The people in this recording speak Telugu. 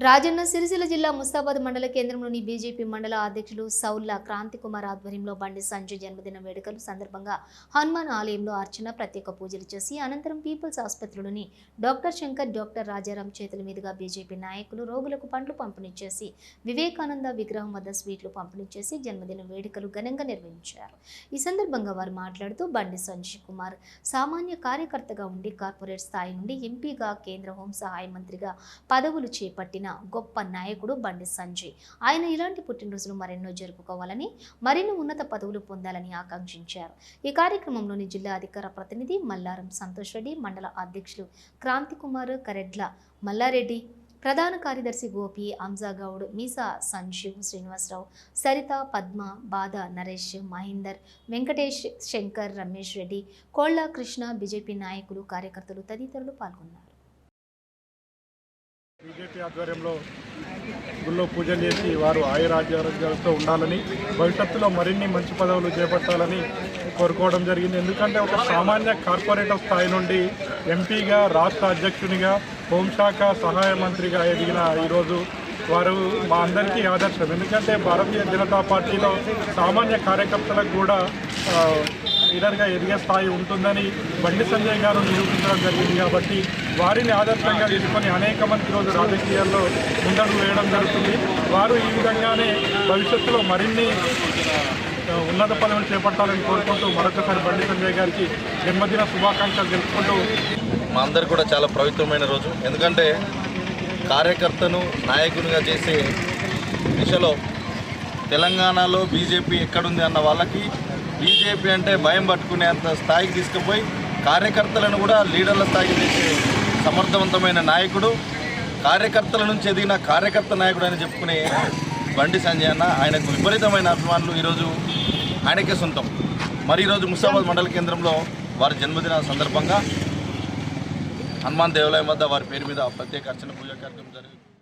రాజన్న సిరిసిల్ల జిల్లా ముస్తాబాద్ మండల కేంద్రంలోని బీజేపీ మండల అధ్యక్షులు సౌల్లా క్రాంతికుమార్ ఆధ్వర్యంలో బండి సంజయ్ జన్మదిన వేడుకలు సందర్భంగా హనుమాన్ ఆలయంలో అర్చన ప్రత్యేక పూజలు చేసి అనంతరం పీపుల్స్ ఆసుపత్రిలోని డాక్టర్ శంకర్ డాక్టర్ రాజారాం చేతుల మీదుగా బీజేపీ నాయకులు రోగులకు పండ్లు పంపిణీ చేసి వివేకానంద విగ్రహం వద్ద స్వీట్లు పంపిణీ చేసి జన్మదిన వేడుకలు ఘనంగా నిర్వహించారు. ఈ సందర్భంగా వారు మాట్లాడుతూ బండి సంజయ్ కుమార్ సామాన్య కార్యకర్తగా ఉండి కార్పొరేట్ స్థాయి నుండి ఎంపీగా కేంద్ర హోం సహాయ మంత్రిగా పదవులు చేపట్టిన గొప్ప నాయకుడు బండి సంజయ్. ఆయన ఇలాంటి పుట్టినరోజులు మరెన్నో జరుపుకోవాలని మరిన్ని ఉన్నత పదవులు పొందాలని ఆకాంక్షించారు. ఈ కార్యక్రమంలోని జిల్లా అధికార ప్రతినిధి మల్లారం సంతోష్ రెడ్డి మండల అధ్యక్షులు క్రాంతికుమార్ కరెడ్ల మల్లారెడ్డి ప్రధాన కార్యదర్శి గోపి అంజాగౌడ్ మీసా సంజీవ్ శ్రీనివాసరావు సరిత పద్మ బాధ నరేష్ మహేందర్ వెంకటేష్ శంకర్ రమేష్ రెడ్డి కోళ్ళ కృష్ణ బీజేపీ నాయకులు కార్యకర్తలు తదితరులు పాల్గొన్నారు. బీజేపీ ఆధ్వర్యంలో గుళ్ళో పూజలు చేసి వారు ఆయురాజ్యాలతో ఉండాలని భవిష్యత్తులో మరిన్ని మంచి పదవులు చేపట్టాలని కోరుకోవడం జరిగింది. ఎందుకంటే ఒక సామాన్య కార్పొరేటర్ స్థాయి నుండి ఎంపీగా రాష్ట్ర అధ్యక్షునిగా హోంశాఖ సహాయ మంత్రిగా ఎదిగిన ఈరోజు వారు మా అందరికీ ఆదర్శం. ఎందుకంటే భారతీయ జనతా పార్టీలో సామాన్య కార్యకర్తలకు కూడా లీడర్గా ఎదిగే స్థాయి ఉంటుందని బండి సంజయ్ గారు నిరూపించడం జరిగింది కాబట్టి వారిని ఆదర్శంగా తీసుకొని అనేక మంది రోజు రాజకీయాల్లో ముందడుగు వేయడం జరుగుతుంది. వారు ఈ విధంగానే భవిష్యత్తులో మరిన్ని ఉన్నత పదవులు చేపట్టాలని కోరుకుంటూ మరొకసారి బండి సంజయ్ గారికి జన్మదిన శుభాకాంక్షలు తెలుపుకుంటూ మా అందరు కూడా చాలా పవిత్రమైన రోజు. ఎందుకంటే కార్యకర్తను నాయకునిగా చేసే దిశలో తెలంగాణలో బీజేపీ ఎక్కడుంది అన్న వాళ్ళకి బీజేపీ అంటే భయం పట్టుకునేంత స్థాయికి తీసుకుపోయి కార్యకర్తలను కూడా లీడర్ల స్థాయికి తెచ్చే సమర్థవంతమైన నాయకుడు కార్యకర్తల నుంచి ఎదిగిన కార్యకర్త నాయకుడు అని చెప్పుకునే బండి సంజయ్ అన్న ఆయనకు విపరీతమైన అభిమానులు ఈరోజు ఆయనకే సొంతం. మరి ఈరోజు ముసాబాద్ మండల కేంద్రంలో వారి జన్మదిన సందర్భంగా హనుమాన్ దేవాలయం వద్ద వారి పేరు మీద ప్రత్యేక అర్చన పూజా కార్యక్రమం జరిగింది.